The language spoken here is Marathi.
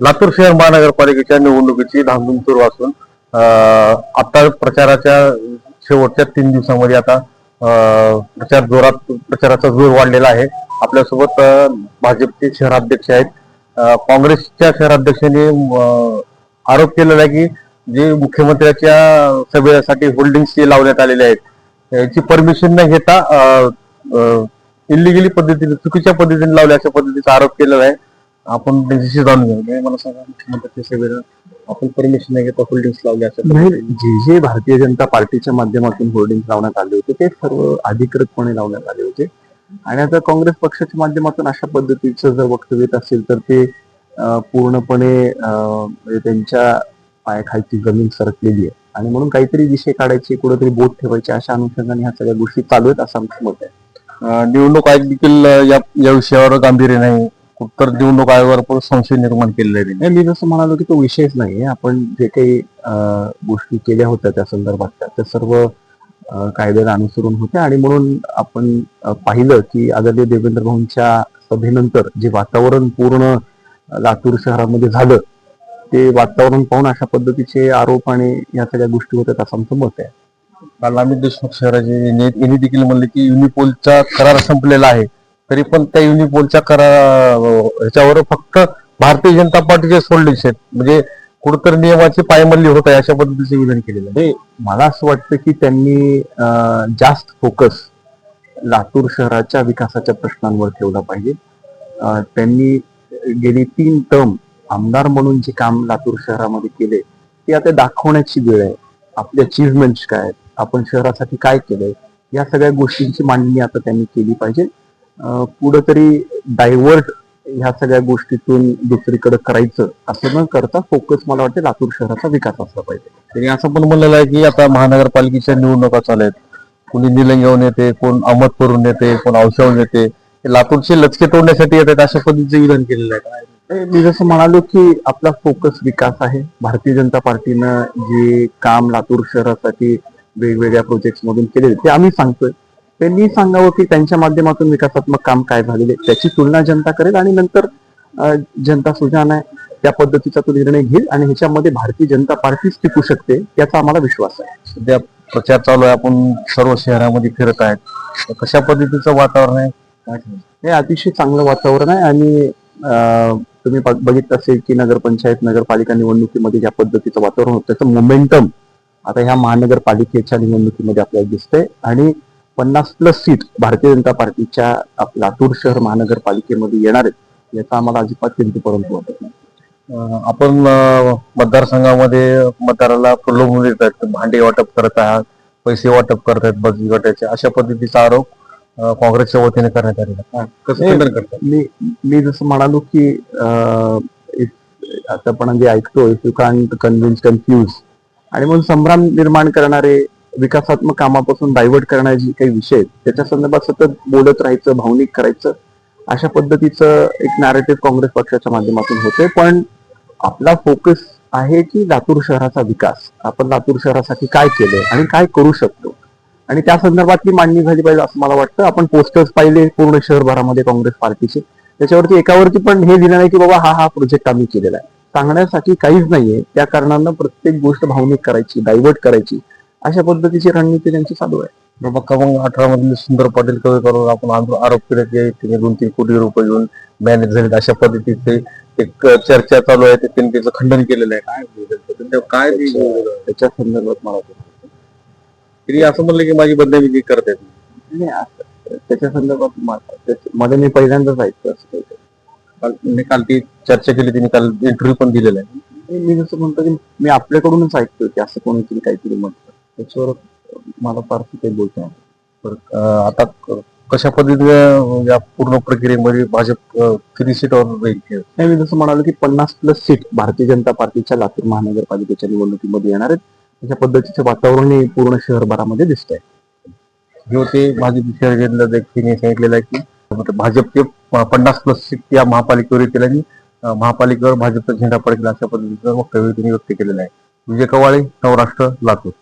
लातूर शहर महानगरपालिकेच्या निवडणुकीची धामधूम सुरू असून अं, आता प्रचाराच्या शेवटच्या तीन दिवसामध्ये आता प्रचार जोरात प्रचाराचा जोर वाढलेला आहे. आपल्यासोबत भाजपचे शहराध्यक्ष आहेत. काँग्रेसच्या शहराध्यक्षांनी आरोप केलेला आहे की जे मुख्यमंत्र्याच्या सभेसाठी होल्डिंग्स जे लावण्यात आलेले आहेत याची परमिशन न घेता इलिगली पद्धतीने चुकीच्या पद्धतीने लावल्या अशा पद्धतीचा आरोप केलेला आहे. आपण त्यांच्याशी जाणून घेऊ. म्हणजे मला सांगा मुख्यमंत्र्याच्या सभेला आपण परमिशन नाही घेता होल्डिंग्स लावल्या अशा नाही जे जे भारतीय जनता पार्टीच्या माध्यमातून होर्डिंग लावण्यात आले होते ते सर्व अधिकृतपणे लावण्यात आले होते. आणि आता काँग्रेस पक्षाच्या माध्यमातून अशा पद्धतीचं जर वक्तव्य येत असेल तर ते पूर्णपणे म्हणजे त्यांच्या पायाखालची जमीन सरकलेली आहे. आणि म्हणून काहीतरी विषय काढायचे कुठेतरी बोट ठेवायचे अशा अनुषंगाने ह्या सगळ्या गोष्टी चालू आहेत असं आमचं मत आहे. निवडणूक आयोग देखील या विषयावर गांभीर्य नाही. तर निवडणूक आयोगावर पण संशय निर्माण केलेला. नाही, मी जसं म्हणालो की तो विषयच नाहीये आपण जे काही गोष्टी केल्या होत्या त्या संदर्भात त्या सर्व कायद्याला अनुसरून होत्या. आणि म्हणून आपण पाहिलं की आदरणीय देवेंद्र भाऊंच्या सभेनंतर जे वातावरण पूर्ण लातूर शहरामध्ये झालं ते वातावरण पाहून अशा पद्धतीचे आरोप आणि या सगळ्या गोष्टी होत्या असं आमचं मत आहे. काल अमित देशमुख शहराचे यांनी देखील म्हणले की युनिपोलचा करार संपलेला आहे. तरी पण त्या युनिपोलच्या करार ह्याच्यावर फक्त भारतीय जनता पार्टीचे सोल्डिंग्स आहेत. म्हणजे कुठतर नियमाची पायमल्ली होत आहे अशा पद्धतीचे विधान केलेलं आहे. मला असं वाटतं की त्यांनी जास्त फोकस लातूर शहराच्या विकासाच्या प्रश्नांवर ठेवला पाहिजे. त्यांनी गेली तीन टर्म आमदार म्हणून जे काम लातूर शहरामध्ये केले ते आता दाखवण्याची वेळ आहे. आपले अचीवमेंट्स काय आहेत? आपण शहरासाठी काय केलंय? या सगळ्या गोष्टींची मांडणी आता त्यांनी केली पाहिजे. पुढं तरी डायव्हर्ट ह्या सगळ्या गोष्टीतून दुसरीकडे करायचं असं न करता फोकस मला वाटतं लातूर शहराचा विकास असला पाहिजे. त्यांनी असं पण म्हणलेलं आहे की आता महानगरपालिकेच्या निवडणुका चालू आहेत कोणी निलंग्याहून येते कोण अहमदपूरहून येते कोण औषधाहून येते. लातूरचे लचके तोडण्यासाठी येतात अशा पद्धतीचे विधान केलेलं आहे. मी जसं म्हणालो की आपला फोकस विकास आहे. भारतीय जनता पार्टीनं जे काम लातूर शहरासाठी वेगवेगळ्या प्रोजेक्ट मधून केले ते आम्ही सांगतोय. त्यांनी सांगावं की त्यांच्या माध्यमातून विकासात्मक काम काय झालेले त्याची तुलना जनता करेल आणि नंतर जनता सुजान आहे त्या पद्धतीचा तो निर्णय घेईल आणि ह्याच्यामध्ये भारतीय जनता पार्टीच टिकू शकते याचा आम्हाला विश्वास आहे. सध्या प्रचार चालू आहे आपण सर्व शहरामध्ये फिरत आहेत. कशा पद्धतीचं वातावरण आहे? हे अतिशय चांगलं वातावरण आहे आणि तुम्ही बघ- बघितलं असेल की नगरपंचायत नगरपालिका निवडणुकीमध्ये ज्या पद्धतीचं वातावरण होतं त्याचं मोमेंटम आता ह्या महानगरपालिकेच्या निवडणुकीमध्ये आपल्याला दिसतंय. आणि पन्नास प्लस सीट भारतीय जनता पार्टीच्या लातूर शहर महानगरपालिकेमध्ये येणार आहेत याचा आम्हाला अजिबात चिंतेपर्यंत वाटत नाही. आपण मतदारसंघामध्ये मतदाराला प्रलोभून देत आहेत भांडे वाटप करत आहात पैसे वाटप करत आहेत बचत गटाचे अशा पद्धतीचा आरोप काँग्रेसच्या वतीने करण्यात आलेला. कसं मी मी जसं म्हणालो की आता आपण जे ऐकतो if you can convince confuse आणि म्हणून संभ्रम निर्माण करणारे विकासात्मक कामापासून डायव्हर्ट करण्याचे काही विषय आहेत त्याच्या संदर्भात सतत बोलत राहायचं भावनिक करायचं अशा पद्धतीचं एक नॅरेटिव्ह काँग्रेस पक्षाच्या माध्यमातून होते पण आपला फोकस आहे की लातूर शहराचा विकास. आपण लातूर शहरासाठी काय केलंय आणि काय करू शकतो? आणि त्या संदर्भातली मांडणी झाली पाहिजे असं मला वाटतं. आपण पोस्टर्स पाहिले पूर्ण शहरभरामध्ये काँग्रेस पार्टीचे. त्याच्यावरती एकावरती पण हे लिहिलं नाही की बाबा हा हा प्रोजेक्ट आम्ही केलेला आहे. सांगण्यासाठी काहीच नाहीये. त्या कारणानं प्रत्येक गोष्ट भावनिक करायची डायव्हर्ट करायची. अशा पद्धतीची रणनीती त्यांची चालू आहे. प्रभाग क्रमांक अठरा मधील सुंदर पाटील कवेकरवर आपण आरो- आरोप केले की तिने दोन तीन कोटी रुपये घेऊन मॅनेज झाले अशा पद्धतीचे एक चर्चा चालू आहे. ते त्यांनी त्याचं खंडन केलेलं आहे. काय काय? त्याच्या संदर्भात मला ते- त्यांनी असं म्हणलं की माझी बदनामी करतायत नाही, त्याच्या संदर्भात मध्ये मी पहिल्यांदाच ऐकतो असं. काल काल ती चर्चा केली त्यांनी काल इंटरव्ह्यू पण दिलेला आहे. मी जसं म्हणतो की मी आपल्याकडूनच ऐकतोय की असं कोणीतरी काहीतरी म्हणतं. त्याच्यावर मला फारसं काही बोलता येणार नाही. तर आता कशा पद्धतीने या पूर्ण प्रक्रियेमध्ये भाजप थ्री सीटवर राहील नाही, मी जसं म्हणालो की पन्नास प्लस सीट भारतीय जनता पार्टीच्या लातूर महानगरपालिकेच्या निवडणुकीमध्ये येणार आहेत. अशा पद्धतीचं वातावरण हे पूर्ण शहरभरामध्ये दिसतंय हे होते भाजप शहर जिल्हाध्यक्षांनी सांगितलेलं आहे की भाजपचे पन्नास प्लस सीट या महापालिकेवर येतील आणि महापालिकेवर भाजपचा झेंडा पडेल अशा पद्धतीचं वक्तव्य त्यांनी व्यक्त केलेलं आहे. विजय कवाळे सौराष्ट्र लातूर.